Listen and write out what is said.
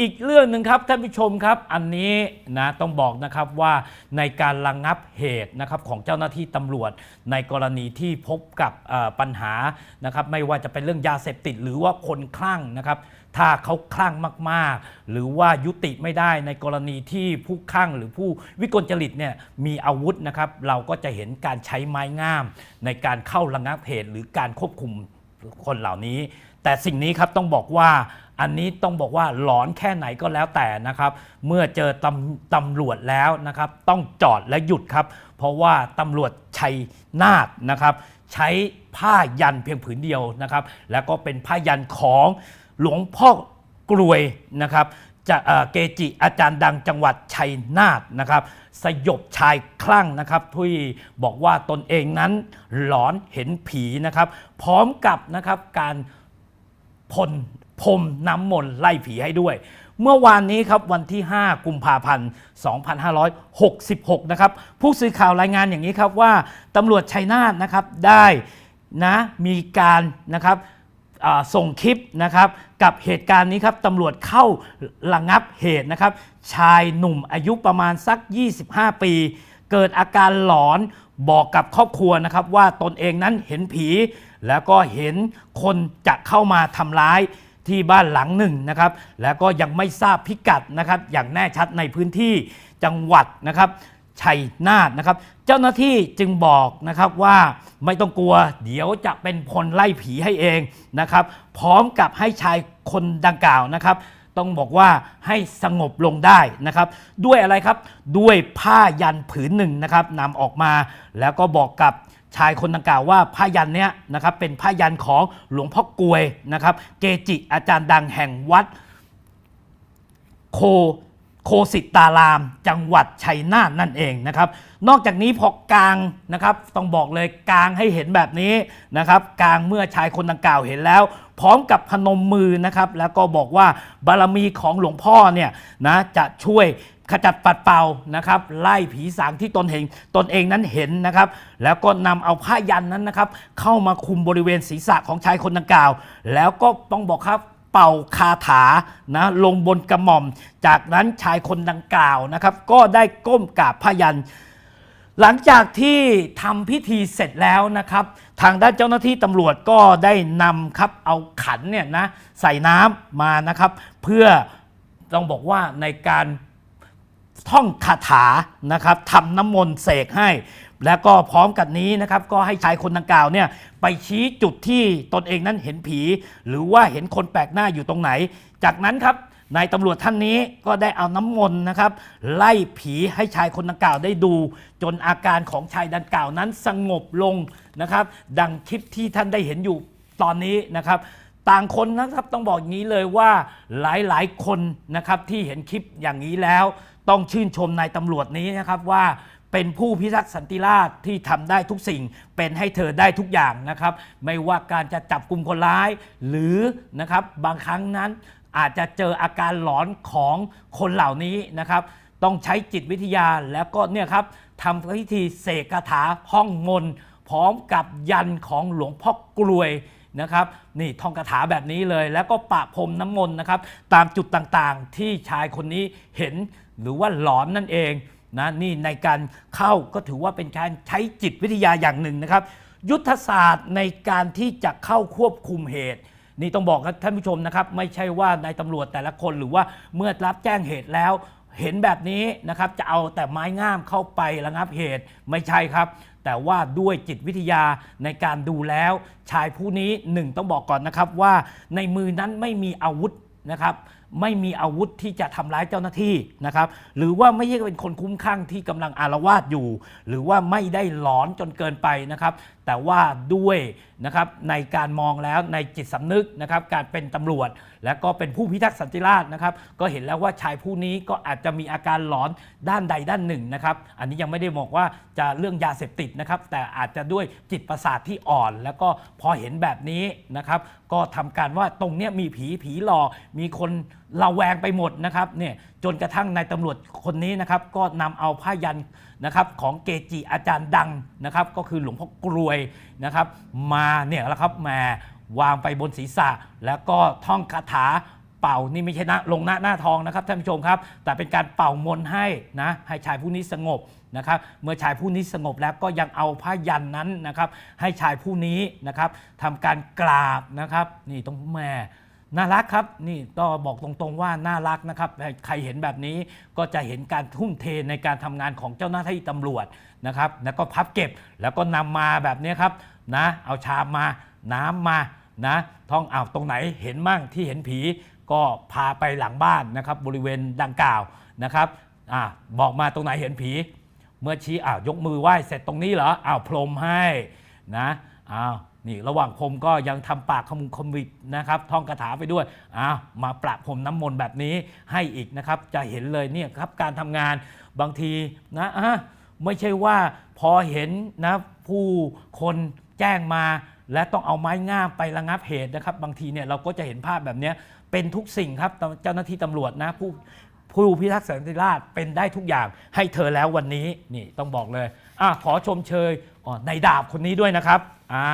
อีกเรื่องหนึ่งครับท่านผู้ชมครับ อันนี้นะต้องบอกนะครับว่าในการระงงับเหตุนะครับของเจ้าหน้าที่ตำรวจ ในกรณีที่พบกับปัญหานะครับไม่ว่าจะเป็นเรื่องยาเสพติด หรือว่าคนคลั่งนะครับ ถ้าเขาคลั่งมากๆ หรือว่ายุติไม่ได้ในกรณีที่ผู้คลั่งหรือผู้วิกลจริตเนี่ยมีอาวุธนะครับ เราก็จะเห็นการใช้ไม้งาม ในการเข้าระงับเหตุ หรือการควบคุมคนเหล่านี้ แต่สิ่งนี้ครับต้องบอกว่า อันนี้ต้องบอกว่าหลอนแค่ไหนก็แล้วแต่นะครับ เมื่อเจอตำตำรวจแล้วนะครับ ต้องจอดและหยุดครับ เพราะว่าตำรวจชัยนาทนะครับ ใช้ผ้ายันเพียงผืนเดียวนะครับ แล้วก็เป็นผ้ายันของหลวงพ่อกรวยนะครับจะเกจิอาจารย์ดังจังหวัดชัยนาทนะครับ สยบชายคลั่งนะครับที่บอกว่าตนเองนั้นหลอนเห็นผีนะครับ พร้อมกับนะครับการพล พรมน้ำมนต์ไล่ผีให้ด้วย เมื่อวานนี้ครับวันที่ 5 กุมภาพันธ์ 2566 นะครับ ผู้สื่อข่าวรายงานอย่างนี้ครับว่าตำรวจชัยนาทนะครับได้นะมีการนะครับส่งคลิปนะครับกับเหตุการณ์นี้ครับตำรวจเข้าระงับเหตุนะครับ ชายหนุ่มอายุประมาณสัก 25 ปี เกิดอาการหลอนบอกกับครอบครัวนะครับว่าตนเองนั้นเห็นผี แล้วก็เห็นคนจะเข้ามาทำร้าย ที่บ้านหลังหนึ่งนะครับ แล้วก็ยังไม่ทราบพิกัดนะครับ อย่างแน่ชัดในพื้นที่จังหวัดนะครับชัยนาทนะครับ เจ้าหน้าที่จึงบอกนะครับว่าไม่ต้องกลัว เดี๋ยวจะเป็นคนไล่ผีให้เองนะครับ พร้อมกับให้ชายคนดังกล่าวนะครับ ต้องบอกว่าให้สงบลงได้นะครับ ด้วยอะไรครับด้วยผ้ายันผืนหนึ่งนะครับนำออกมาแล้วก็บอกกับ ชายคนดังกล่าวว่าผ้ายันเนี้ยนะครับเป็นผ้ายันของหลวงพ่อกลวยนะครับเกจิอาจารย์ดังแห่งวัดโคโคสิตาราม จังหวัดชัยนาทนั่นเองนะครับ นอกจากนี้พอกลางนะครับต้องบอกเลยกลางให้เห็นแบบนี้นะครับกลางเมื่อชายคนดังกล่าวเห็นแล้ว พร้อมกับพนมมือนะครับ แล้วก็บอกว่าบารมีของหลวงพ่อเนี่ยนะจะช่วย ขจัดปัดเป่านะครับ ไล่ผีสางที่ตนเห็นตนเองนั้นเห็นนะครับ แล้วก็นำเอาผ้ายันนั้นนะครับ เข้ามาคุมบริเวณศีรษะของชายคนดังกล่าว แล้วก็ต้องบอกครับเป่าคาถานะลงบนกระหม่อม จากนั้นชายคนดังกล่าวนะครับ ก็ได้ก้มกราบพยันหลังจากที่ทำพิธีเสร็จแล้วนะครับ ทางด้านเจ้าหน้าที่ตำรวจก็ได้นำครับเอาขันเนี่ยนะใส่น้ำมานะครับ เพื่อต้องบอกว่าในการ ท่องคาถานะครับทำน้ำมนต์เสกให้ แล้วก็พร้อมกันนี้นะครับก็ให้ชายคนดังกล่าวเนี่ยไปชี้จุดที่ตนเองนั้นเห็นผี หรือว่าเห็นคนแปลกหน้าอยู่ตรงไหน จากนั้นครับนายตำรวจท่านนี้ก็ได้เอาน้ำมนต์นะครับ ไล่ผีให้ชายคนดังกล่าวได้ดู จนอาการของชายดังกล่าวนั้นสงบลงนะครับ ดังคลิปที่ท่านได้เห็นอยู่ตอนนี้นะครับ ต่างคนนะครับต้องบอกอย่างนี้เลยว่าหลายๆคนนะครับที่เห็นคลิปอย่างนี้แล้ว ต้องชื่นชมนายตำรวจนี้นะครับว่าเป็นผู้พิทักษ์สันติราษฎร์ที่ทำได้ทุกสิ่ง เป็นให้เธอได้ทุกอย่างนะครับ ไม่ว่าการจะจับกลุ่มคนร้าย หรือนะครับบางครั้งนั้นอาจจะเจออาการหลอนของคนเหล่านี้นะครับ ต้องใช้จิตวิทยาแล้วก็เนี่ยครับทำพิธีเสกคาถาห้องมนพร้อมกับยันของหลวงพ่อกลวย นะครับนี่ท่องคาถาแบบนี้เลย แล้วก็ปะพรมน้ำมนต์นะครับ ตามจุดต่างๆที่ชายคนนี้เห็นหรือว่าหลอนนั่นเองนะนี่ในการเข้าก็ถือว่าเป็นการใช้จิตวิทยาอย่างหนึ่งนะครับ ยุทธศาสตร์ในการที่จะเข้าควบคุมเหตุ นี่ต้องบอกกับท่านผู้ชมนะครับ ไม่ใช่ว่านายตำรวจแต่ละคนหรือว่าเมื่อรับแจ้งเหตุแล้ว เห็นแบบนี้นะครับจะเอาแต่ไม้งามเข้าไประงับเหตุไม่ใช่ครับ แต่ว่าด้วยจิตวิทยาในการดูแล้ว ชายผู้นี้หนึ่งต้องบอกก่อนนะครับว่าในมือนั้นไม่มีอาวุธนะครับ ไม่มีอาวุธที่จะทำร้ายเจ้าหน้าที่นะครับ หรือว่าไม่ใช่เป็นคนคุ้มข้างที่กำลังอารวาสอยู่ หรือว่าไม่ได้หลอนจนเกินไปนะครับ แต่ว่าด้วยนะครับในการมองแล้วในจิตสำนึกนะครับ การเป็นตำรวจ และก็เป็นผู้พิทักษ์สันติราษฎร์นะครับ ก็เห็นแล้วว่าชายผู้นี้ก็อาจจะมีอาการหลอนด้านใดด้านหนึ่งนะครับ อันนี้ยังไม่ได้บอกว่าจะเรื่องยาเสพติดนะครับ แต่อาจจะด้วยจิตประสาทที่อ่อน แล้วก็พอเห็นแบบนี้นะครับ ก็ทำการว่าตรงเนี้ยมีผีผีหลอกมีคนเระแวงไปหมดนะครับเนี่ยจนกระทั่งนายตำรวจคนนี้นะครับ ก็นำเอาผ้ายันนะครับของเกจิอาจารย์ดังนะครับ ก็คือหลวงพ่อกรวยนะครับ มาเนี่ยแหล้วครับมาวางไปบนศีรษะ แล้วก็ท่องคาถาเป่านี่ไม่ใช่หน้าลงหน้าหน้าทองนะครับท่านผู้ชมครับ แต่เป็นการเป่ามนให้นะให้ชายผู้นี้สงบนะครับเมื่อชายผู้นี้สงบแล้วก็ยังเอาผ้ายันนั้นนะครับ ให้ชายผู้นี้นะครับทำการกราบนะครับ นี่ต้องแม่ น่ารักครับนี่ก็บอกตรงๆว่าน่ารักนะครับใครเห็นแบบนี้ก็จะเห็นการทุ่มเทในการทำงานของเจ้าหน้าที่ตำรวจนะครับ แล้วก็พับเก็บแล้วก็นำมาแบบนี้ครับนะเอาชามมาน้ำมานะท้องเอาวตรงไหนเห็นมั่งที่เห็นผีก็พาไปหลังบ้านนะครับ บริเวณดังกล่าวนะครับอ่าบอกมาตรงไหนเห็นผี เมื่อชี้อ้าวยกมือไหว้เสร็จตรงนี้เหรออ้าวพรมให้นะอ้าว นี่ระหว่างพรมก็ยังทำปากขมุงขมิบนะครับท่องคาถาไปด้วยอ้าวมาประพรมน้ำมนต์แบบนี้ให้อีกนะครับ จะเห็นเลยเนี่ยครับการทำงานบางทีนะอะไม่ใช่ว่าพอเห็นนะผู้คนแจ้งมา และต้องเอาไม้งามไประงับเหตุนะครับ บางทีเนี่ยเราก็จะเห็นภาพแบบนี้เป็นทุกสิ่งครับเจ้าหน้าที่ตำรวจนะผู้ผู้พิทักษ์สันติราษฎร์เป็นได้ทุกอย่างให้เธอแล้ววันนี้นี่ต้องบอกเลยอะขอชมเชยในดาบคนนี้ด้วยนะครับอ่า